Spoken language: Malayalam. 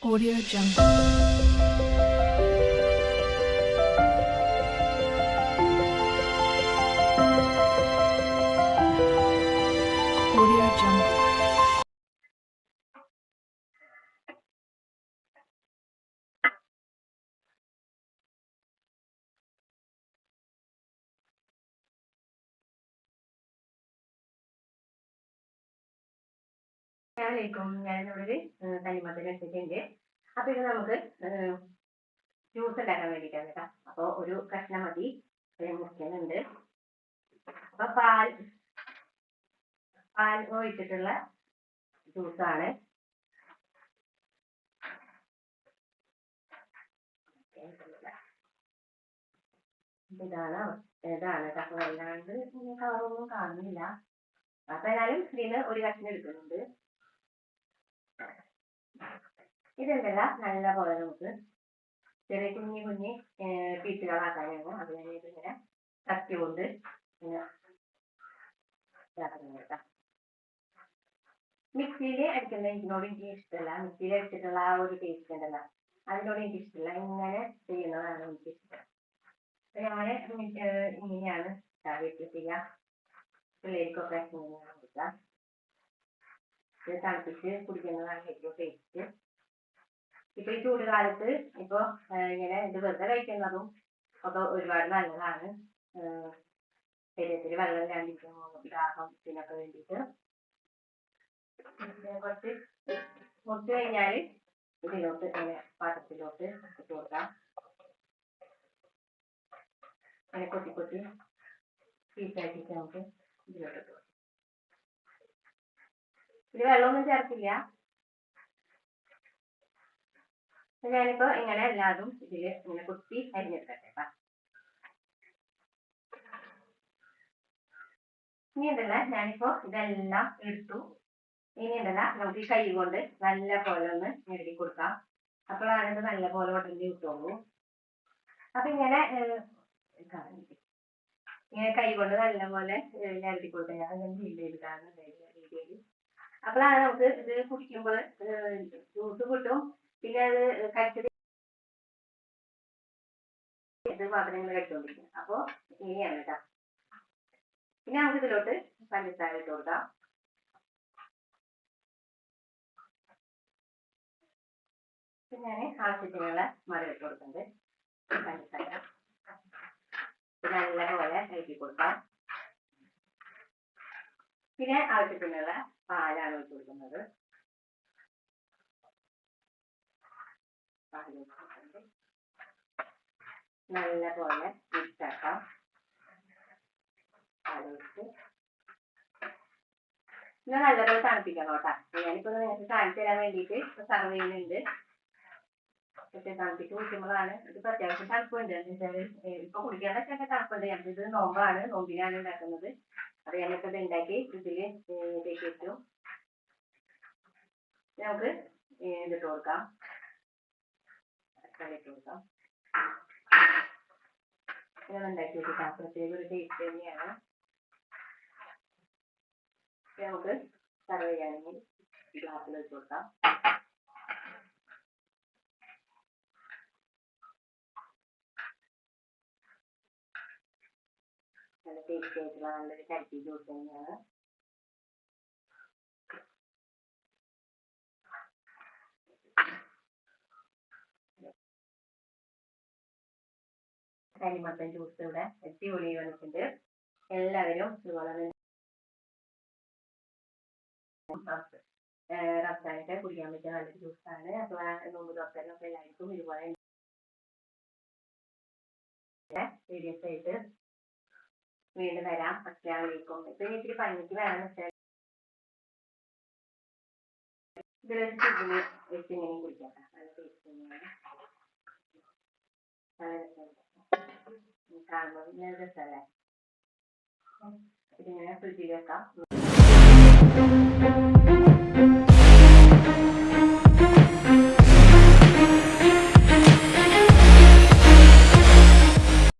오디오 정글 오디오 정글 അസ്സലാമലൈക്കും ഞാനിവിടെ തനിമത്തിന് എത്തിയിട്ടുണ്ട്. അപ്പൊ ഇത് നമുക്ക് ജ്യൂസ് ഉണ്ടാക്കാൻ വേണ്ടിയിട്ടാണ് കേട്ടോ. അപ്പൊ ഒരു കഷ്ണം മതി. മുറിക്കുന്നുണ്ട്. അപ്പൊ പാൽ പാൽ ഒഴിച്ചിട്ടുള്ള ജ്യൂസാണ് ഇതാണ് ഇതാണ് കേട്ടോ. വല്ലാണ്ട് കളറൊന്നും കാണുന്നില്ല. ഇതിന് ഒരു കഷ്ണം എടുക്കുന്നുണ്ട്. ഇതുണ്ടല്ല നല്ല പോലെ നമുക്ക് ചെറിയ കുഞ്ഞി കുഞ്ഞി പീസുകളാക്കാനാണ് അത് ഞാൻ ഇതിങ്ങനെ കത്തി കൊണ്ട് ഇങ്ങനെ ഇതാക്കുന്നത് കേട്ടോ. മിക്സിയിൽ അടിക്കുന്ന ഇതിനോട് എനിക്ക് ഇഷ്ടമല്ല മിക്സിയിൽ അടിച്ചിട്ടുള്ള ആ ഒരു ടേസ്റ്റ് ഉണ്ടല്ലോ. അതിനോട് എനിക്ക് ഇഷ്ടമല്ല ഇങ്ങനെ ചെയ്യുന്നതാണ് എനിക്ക് ഇഷ്ടം. അപ്പൊ ഞാൻ ഇങ്ങനെയാണ് വീട്ടിൽ ചെയ്യുക പിള്ളേർക്കൊക്കെ ഇങ്ങനെയാണ് കൊടുക്കാം ഇത് തണുപ്പിച്ച് കുടിക്കുന്നതാണ് ഏറ്റവും ടേസ്റ്റ് ഇപ്പൊ ഈ ചൂട് കാലത്ത് ഇപ്പൊ ഇങ്ങനെ ഇത് വെറുതെ കഴിക്കുന്നതും ഒക്കെ ഒരുപാട് നല്ലതാണ്. ശരീരത്തിൽ വെള്ളം ഇല്ലാണ്ടിരിക്കുമ്പോൾ ദാഹത്തിനൊക്കെ വേണ്ടിയിട്ട്. പിന്നെ കുറച്ച് മുറിച്ച് കഴിഞ്ഞാൽ ഇതിലോട്ട് ഇങ്ങനെ പാത്രത്തിലോട്ട് ഇട്ട് കൊടുക്കാം. അങ്ങനെ കൊത്തി കൊത്തി പീസാക്കിയിട്ട് നമുക്ക് ഇതിലോട്ട് ഇട്ട് കൊടുക്കാം. ഇതിൽ വെള്ളമൊന്നും ചേർക്കില്ല. ഞാനിപ്പോ ഇങ്ങനെ എല്ലാതും ഇതിൽ ഇങ്ങനെ കുത്തി അരിഞ്ഞെടുക്കട്ടെ കേട്ടോ ഇനി ഉണ്ടല്ല ഞാനിപ്പോ ഇതെല്ലാം എടുത്തു. ഇനി ഉണ്ടല്ല നമുക്ക് ഈ കൈ കൊണ്ട് നല്ല പോലെ ഒന്ന് ഞെരുക്കി കൊടുക്കാം. അപ്പോഴാണ് ഇത് നല്ല പോലെ ഉടഞ്ഞ് കിട്ടുള്ളൂ. അപ്പൊ ഇങ്ങനെ? ഇങ്ങനെ കൈ കൊണ്ട് നല്ല പോലെ എഴുതി കൊടുക്കാം. ഞാൻ വീഡിയോയിൽ കാണുന്നുണ്ടായിരുന്നു അപ്പോഴാണ് നമുക്ക് ഇത് കുടിക്കുമ്പോൾ ജ്യൂസ് കിട്ടും. പിന്നെ അത് കഴിച്ചത് ഇത് പാത്രങ്ങൾ കഴിച്ചുകൊണ്ടിരിക്കും അപ്പൊ ഇങ്ങനെയാണ് കേട്ടോ. പിന്നെ നമുക്ക് ഇതിലോട്ട് പഞ്ചസാര ഇട്ട് കൊടുക്കാം. പിന്നെ ഞാൻ ആവശ്യത്തിനുള്ള മരം ഇട്ട് കൊടുക്കുന്നുണ്ട്. പഞ്ചസാര. പിന്നെ നല്ലപോലെ ഇളക്കി കൊടുക്കാം പിന്നെ ആവശ്യത്തിനുള്ള പാലാണ് ഒഴിച്ചു കൊടുക്കുന്നത്? നല്ല പോലെ മിക്സ് ആക്കാം പാലൊഴിച്ച് നല്ലപോലെ തണുപ്പിക്കണം കേട്ടോ. ഞാനിപ്പോ നേരത്തെ കാണിച്ചു തരാൻ വേണ്ടിയിട്ട് സർവ് ചെയ്യുന്നുണ്ട്. പക്ഷെ തണുപ്പിച്ച് കുടിക്കുമ്പോഴാണ് ഇതിപ്പോ അത്യാവശ്യം തണുപ്പുണ്ട്. എന്ന് വെച്ചാൽ ഇപ്പൊ കുടിക്കാനൊക്കെ തണുപ്പുണ്ട്. ഞങ്ങളിത് നോമ്പാണ്. നോമ്പിനാണ് ഉണ്ടാക്കുന്നത്. അത് ഞങ്ങൾക്ക് ഇത് ഉണ്ടാക്കി ഇതിൽ തേക്ക് ഇട്ടു നമുക്ക് ഇതിട്ട് കൊടുക്കാം. തക്കാളി ഇട്ട് കൊടുക്കാം. ഇങ്ങനെ ഉണ്ടാക്കി വെച്ചിട്ടാ പ്രത്യേക ഒരു ടേസ്റ്റ് തന്നെയാണ്. നമുക്ക് സർവ് ചെയ്യാണെങ്കിൽ ഗ്ലാസ്സിൽ വെച്ച് കൊടുക്കാം. നല്ല ടേസ്റ്റ് ആയിട്ടുള്ള നല്ലൊരു ചട്ടി ജ്യൂസ് തന്നെയാണ് കരിമത്തൻ ജ്യൂസ് ഇവിടെ അടിപൊളി വന്നിട്ടുണ്ട്. എല്ലാവരും തന്നെ റബ്സാനൊക്കെ കുടിക്കാൻ പറ്റിയ നല്ലൊരു ജ്യൂസാണ് അപ്പോൾ നോമ്പ് തുറക്കാനൊക്കെ എല്ലാവർക്കും ഇതുപോലെ വീഡിയോസ് ആയിട്ട് വീണ്ടും വരാം. അസ്സലാമലൈക്കും ഇപ്പൊ ഇനി ഇത്തിരി പനിക്ക് വേണം വെച്ചാൽ. ഇതിലൊരു ചുറ്റിന് വെച്ച് കുടിക്കാം. നല്ല ടേസ്റ്റ് നല്ല രസമുണ്ട്. കാണുമ്പോൾ രസമല്ലേ? ഇതിങ്ങനെ ഫ്രിഡ്ജിൽ വെക്കാം.